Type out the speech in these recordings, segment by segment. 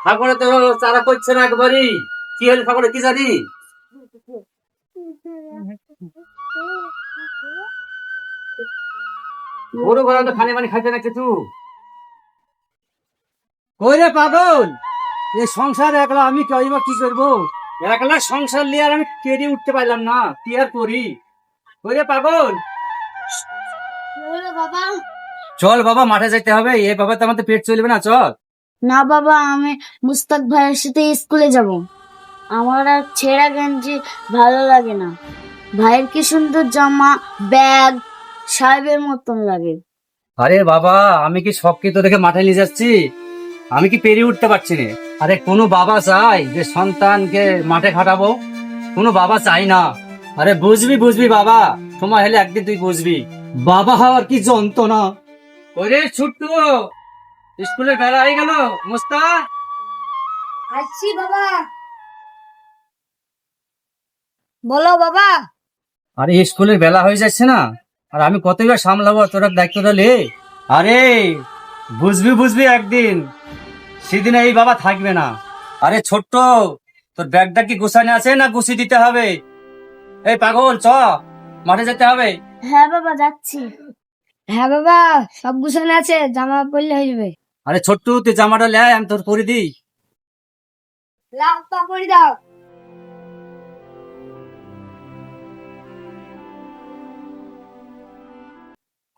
ঠাকুরে তো চারা করছে না একবারই। কি হলো ঠাকুরে কি জানি? গরু ঘোড়া তো খালি মানে খাইতে না কিছু। কই রে পাগল এই সংসার একলা আমি কইবা কি করব? একলা সংসার নিয়ে আর আমি কেড়ে উঠতে পারলাম না কি আর করি? কই রে পাগল বাবা। চল বাবা মাঠে যাইতে হবে এ বাবা তো আমাদের পেট চলবে না চল। না বাবা, আমি মুস্তাক ভাইয়ের সাথে স্কুলে যাব। আমার আর ছেঁড়া গেঞ্জি ভালো লাগে না। ভাইয়ের কি সুন্দর জামা, ব্যাগ, সাহেবের মতন লাগে। আরে বাবা, আমি কি সব কিছু দেখে মাঠে নিয়ে যাচ্ছি? আমি কি পেরিয়ে উঠতে পারছি না। আরে কোনো বাবা চাই যে সন্তানকে মাঠে খাটাবো? কোনো বাবা চাই না। আরে বুঝবি বুঝবি বাবা তোমার হলে একদিন তুই বুঝবি। বাবা হওয়ার কি যন্ত্রণা? ওরে ছুট্টু! স্কুলের বেলা হয়ে গেল মুস্তা। আসছি বাবা। বলো বাবা। আরে স্কুলের বেলা হয়ে যাচ্ছে না। আর আমি কতবার সামলাবো তোর দায়িত্বটা লে আরে বুঝবি বুঝবি একদিন। সেদিন এই বাবা থাকবে না। আরে ছোট্ট তোর ব্যাগটা কি গুছানো আছে না গুছিয়ে দিতে হবে? এই পাগল চ মাঠে যেতে হবে। হ্যাঁ বাবা যাচ্ছি। হ্যাঁ বাবা সব গুছানো আছে জামা পরলে হয়ে যাবে। আরে ছোট্টু তুই জামাটা লে আমি তোর পরে দিই। দাও।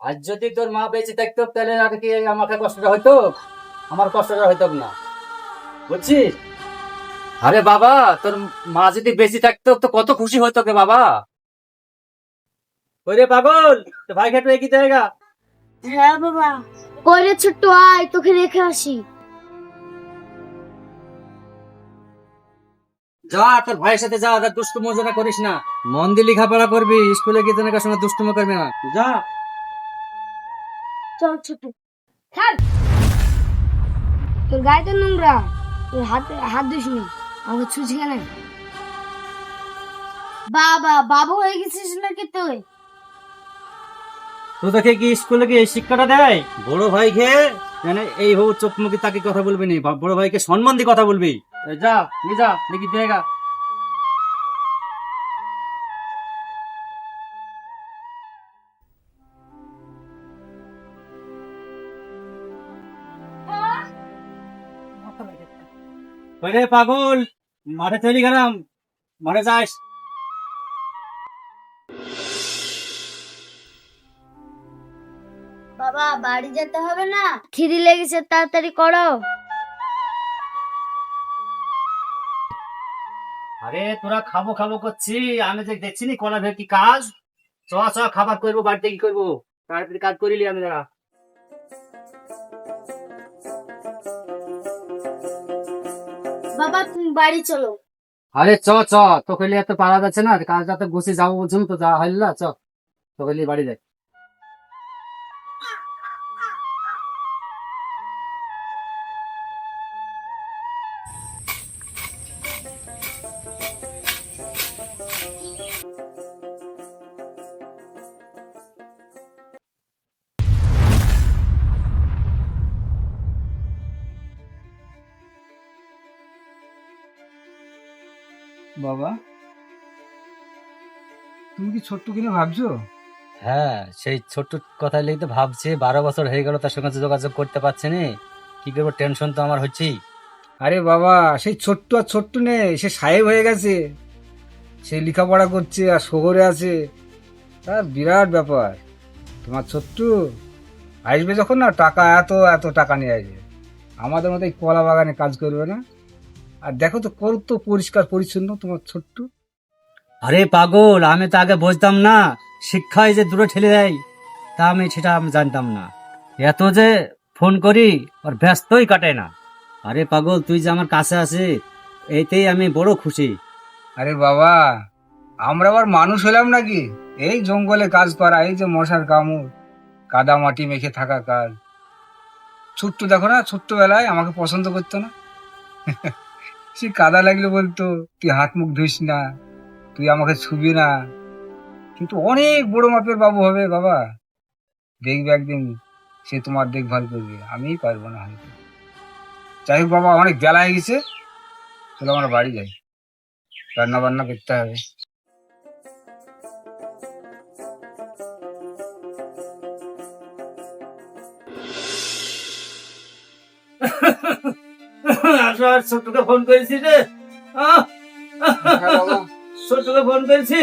আজ যদি তোর মা বেঁচে থাকতো তাহলে আর কি আমাকে কষ্টটা হইতো? আমার কষ্টটা হইতো না। বুঝছিস? আরে বাবা তোর মা যদি বেঁচে থাকতো তো কত খুশি হইতো কে বাবা। ওই রে পাগল তো ভাই খাটু কি জায়গা হ্যাঁ বাবা। কইরে ছোট্ট আয় তোকে রেখে আসি। যা তোর ভাইয়ের সাথে যা আর দুষ্টু মজা করিস না। মন দিয়ে লেখাপড়া করবি স্কুলে গিয়ে তোর সঙ্গে দুষ্টুমো করবি না। যা। চল ছোট ছাড় তোর গায়ে তো নোংরা তোর হাত হাত দিস নি আমাকে ছুঁচি কেন বাবা বাবু হয়ে গেছিস নাকি তুই? কি স্কুলে কি এই শিক্ষাটা দেয়? বড় মানে এই হো চোখ মুখে তাকে কথা বলবি নি বড় ভাইকে সম্মান দিয়ে কথা বলবি। যা নিয়ে যা দেখি দেগা পাগল মাঠে চলে গেলাম মাঠে যাস। বাড়ি যেতে হবে না। খিদি লেগেছে তাড়াতাড়ি করো। আরে তোরা খাব খাব করছি আমি যে দেখছি নি কলা কি কাজ চ চ খাবার করব বাড়িতে কি করব? তাড়াতাড়ি কাজ করিলি আমি দাঁড়া। বাবা তুমি বাড়ি চলো। আরে চ চ তোকে লিয়ে এত পারা যাচ্ছে না কাজটা তো গুছিয়ে যাব বলছিলাম তো যা হইল না চ তোকে লিয়ে বাড়ি যাই। বাবা। তুমি কি ছোট্ট কিনে ভাবছ? হ্যাঁ সেই ছোট্ট কথা লিখতে ভাবছি। বারো বছর হয়ে গেল তার সঙ্গে যোগাযোগ করতে পারছি না। কি করব টেনশন তো আমার হচ্ছেই। আরে বাবা সেই ছোট্ট আর ছোট্ট নেই সে সাহেব হয়ে গেছে। সে লেখাপড়া করছে আর শহরে আছে। তার বিরাট ব্যাপার। তোমার ছোট্ট আসবে যখন না টাকা এত এত টাকা নিয়ে আসবে। আমাদের মতো এই কলা বাগানে কাজ করবে না? আর দেখো তো কত পরিষ্কার পরিচ্ছন্ন তোমার ছোট্ট। আরে পাগল আমি তো আগে বুঝতাম না শিক্ষায় যে দূরে ঠেলে দেয় তা আমি সেটা আমি জানতাম না। এত যে ফোন করি আর ব্যস্তই কাটে না। আরে পাগল তুই যে আমার কাছে আছে এইতেই আমি বড় খুশি। আরে বাবা আমরা আবার মানুষ হলাম নাকি? এই জঙ্গলে কাজ করা এই যে মশার কামড় কাদা মাটি মেখে থাকা কাজ। ছোট্ট দেখো না ছোট্টবেলায় আমাকে পছন্দ করতো না। সে কাদা লাগলে বলতো, তুই হাত মুখ ধুইস না, তুই আমাকে ছুবি না। কিন্তু অনেক বড় মাপের বাবু হবে বাবা। দেখবে একদিন, সে তোমার দেখভাল করবে আমি পারব না হয়তো। যাই হোক বাবা, অনেক বেলা হয়ে গেছে তাহলে আমরা বাড়ি যাই। রান্না বান্না করতে হবে। আর ছোট্টকে ফোন করেছি রে হ্যাঁ বাবা ছোট্টকে ফোন করেছি।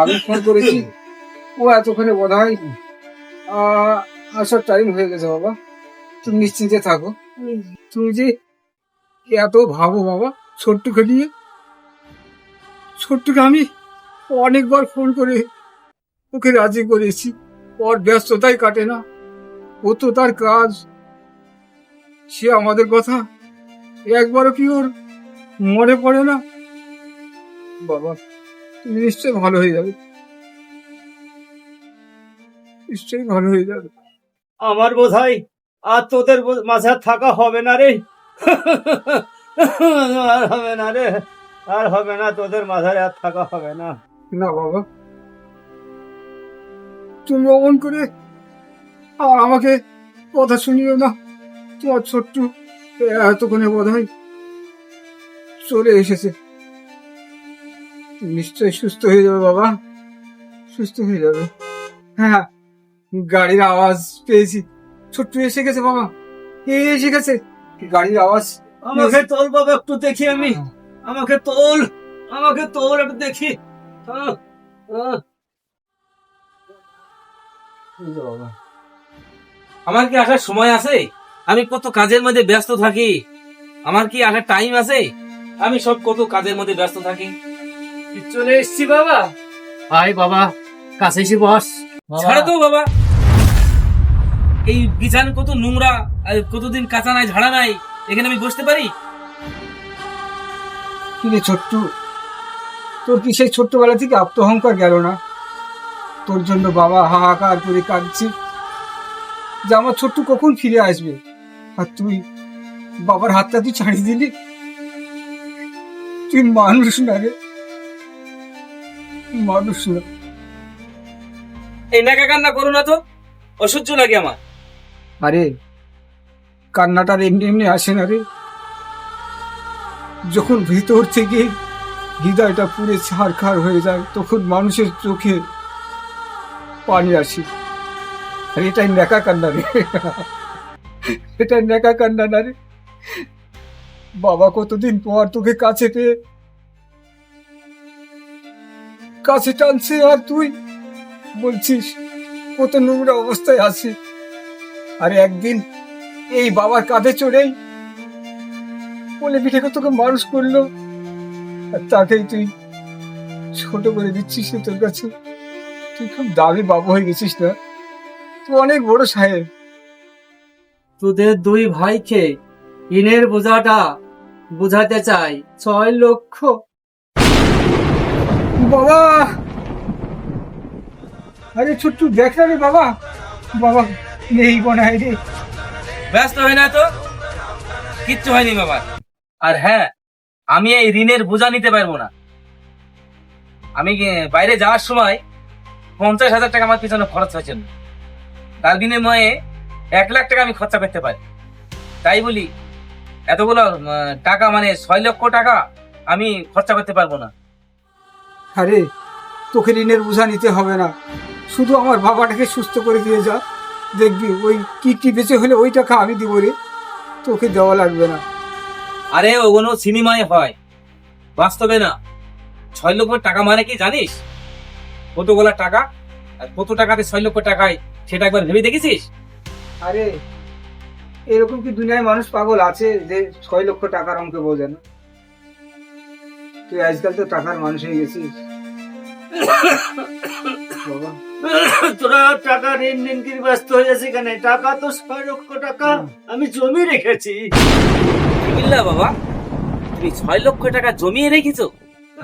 আমি ফোন করেছি। ও এতক্ষণে বোধ হয় আসার টাইম হয়ে গেছে বাবা। তুমি নিশ্চিন্তে থাকো। তুমি যে এত ভাবো বাবা ছোট্টকে নিয়ে ছোট্টকে আমি অনেকবার ফোন করে ওকে রাজি করেছি। ওর ব্যস্ততাই কাটে না। ও তো তার কাজ। সে আমাদের কথা একবারও কি ওর মনে পড়ে না? বাবা, তুমি নিশ্চয়ই ভালো হয়ে যাবে। নিশ্চয়ই ভালো হয়ে যাবে। আমার বোধ হয় আর তোদের মাঝে থাকা হবে না রে। হবে না রে। আর হবে না তোদের মাঝারে আর থাকা হবে না। না বাবা। তুমি অমন করে আর আমাকে কথা শুনিও না। তোমার ছোট্ট এতক্ষণে বোধ হয় চলে এসেছে। নিশ্চয়ই সুস্থ হয়ে যাবে বাবা। সুস্থ হয়ে যাবে। হ্যাঁ গাড়ির আওয়াজ পেয়েছি। ছোট্ট এসে গেছে বাবা। এসে গেছে। গাড়ির আওয়াজ আমাকে তোল বাবা একটু দেখি আমি। আমাকে তোল আমাকে তোল একটু দেখি। আমার কি আসার সময় আছে? আমি কত কাজের মধ্যে ব্যস্ত থাকি। আমার কি আসার টাইম আছে? আমি সব কত কাজের মধ্যে ব্যস্ত থাকি। চলে এসছি বাবা? আয় বাবা কাছে এসে বস। বাবা। ছাড়ো তো বাবা। এই বিছান কত নোংরা কতদিন কাঁচা নাই ঝাড়া নাই এখানে আমি বসতে পারি? কিরে ছোট্ট? তোর কি সেই ছোট্টবেলা থেকে আত্মহংকার গেল না? তোর জন্য বাবা হাহাকার করে কাঁদছে। যে আমার ছোট্ট কখন ফিরে আসবে? আর তুই বাবার হাতটা তুই ছাড়িয়ে দিলি? তুই মানুষ না রে। মানুষ না। এই নাকা কান্না করো না তো। অসহ্য লাগে আমার। আরে কান্নাটার এমনি এমনি আসে না রে। যখন ভিতর থেকে হৃদয়টা পুরে ছাড়খাড় হয়ে যায়, তখন মানুষের চোখে পানি আসে। আর, এটাই নেকা কান্না রে। এটাই নেকা কান্না না রে। বাবা, কতদিন পর তোকে কাছে পেয়ে? কাছে টানছে আর তুই? বলছিস, কত নোংরা অবস্থায় আছে আরে, একদিন এই বাবার কাঁধে চড়েই বলে পিঠে তোকে মানুষ করল? আর তাকেই তুই ছোট করে দিচ্ছিস সে তোর কাছে। তুই খুব দামি বাবু হয়ে গেছিস না? তুই অনেক বড় সাহেব। তোদের দুই ভাইকে ঋণের বোঝাটা বুঝাতে চাই ছয় লক্ষ। বাবা! আরে ছোট্ট দেখ না রে বাবা। বাবা নেই বনায় রে। ব্যস্ত হয় না তো? কিচ্ছু হয়নি বাবা। আর হ্যাঁ আমি এই ঋণের বোঝা নিতে পারব না। আমি বাইরে যাওয়ার সময় পঞ্চাশ হাজার টাকা আমার পিছনে খরচ হয়েছে? তার বিনিময়ে এক লাখ টাকা আমি খরচা করতে পারি। তাই বলি, এতগুলো টাকা মানে ছয় লক্ষ টাকা আমি খরচা করতে পারব না। আরে, তোকে ঋণের বোঝা নিতে হবে না। শুধু আমার বাবাটাকে সুস্থ করে দিয়ে যা। দেখবি ওই কিডনি বেঁচে হলে ওই টাকা আমি দিব রে। তোকে দেওয়া লাগবে না। আরে ওগুলো সিনেমায় হয়। বাস্তবে না। ছয় লক্ষ টাকা মানে কি জানিস? কতগুলো টাকা? আর কত টাকাতে ছয় লক্ষ টাকায় সেটা একবার ভেবে দেখেছিস? আরে, এরকম কি দুনিয়ায় মানুষ পাগল আছে যে ছয় লক্ষ টাকার অঙ্কে বোঝে না? তুই আজকাল তো টাকার মানুষ হয়ে গেছিস। তোরা টাকা ঋণ ঋণ কি ব্যস্ত হয়ে যাচ্ছে কেন টাকা তো ছয় লক্ষ টাকা। আমি জমি রেখেছি। বিল্লা বাবা তুমি ছয় লক্ষ টাকা জমিয়ে রেখেছো?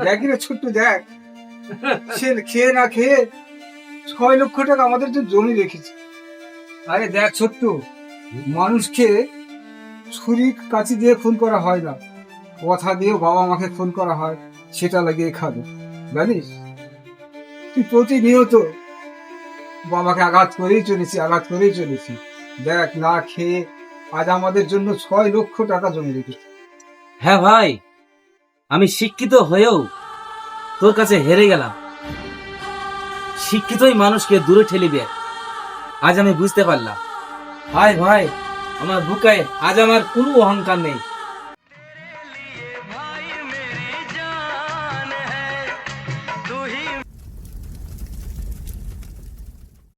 দেখ রে ছোট্ট দেখ। সে খেয়ে না খেয়ে ছয় লক্ষ টাকা আমাদের তো জমি রেখেছে। আরে দেখ ছোট্ট মানুষকে ছুরি কাঁচি দিয়ে খুন করা হয় না। কথা দিয়ে বাবা মাকে খুন করা হয় সেটা লাগিয়ে খাবে। জানিস? তুই প্রতিনিয়ত বাবাকে আঘাত করেই চলেছি, আঘাত করেই চলেছি। দেখ, না খেয়ে আজ আমাদের জন্য ছয় লক্ষ টাকা জমে রেখেছি। হ্যাঁ ভাই, আমি শিক্ষিত হয়েও তোর কাছে হেরে গেলাম। শিক্ষিতই মানুষকে দূরে ঠেলে দেয় আজ আমি বুঝতে পারলাম। ভাই ভাই, আমার বুকে আজ আমার কোনো অহংকার নেই।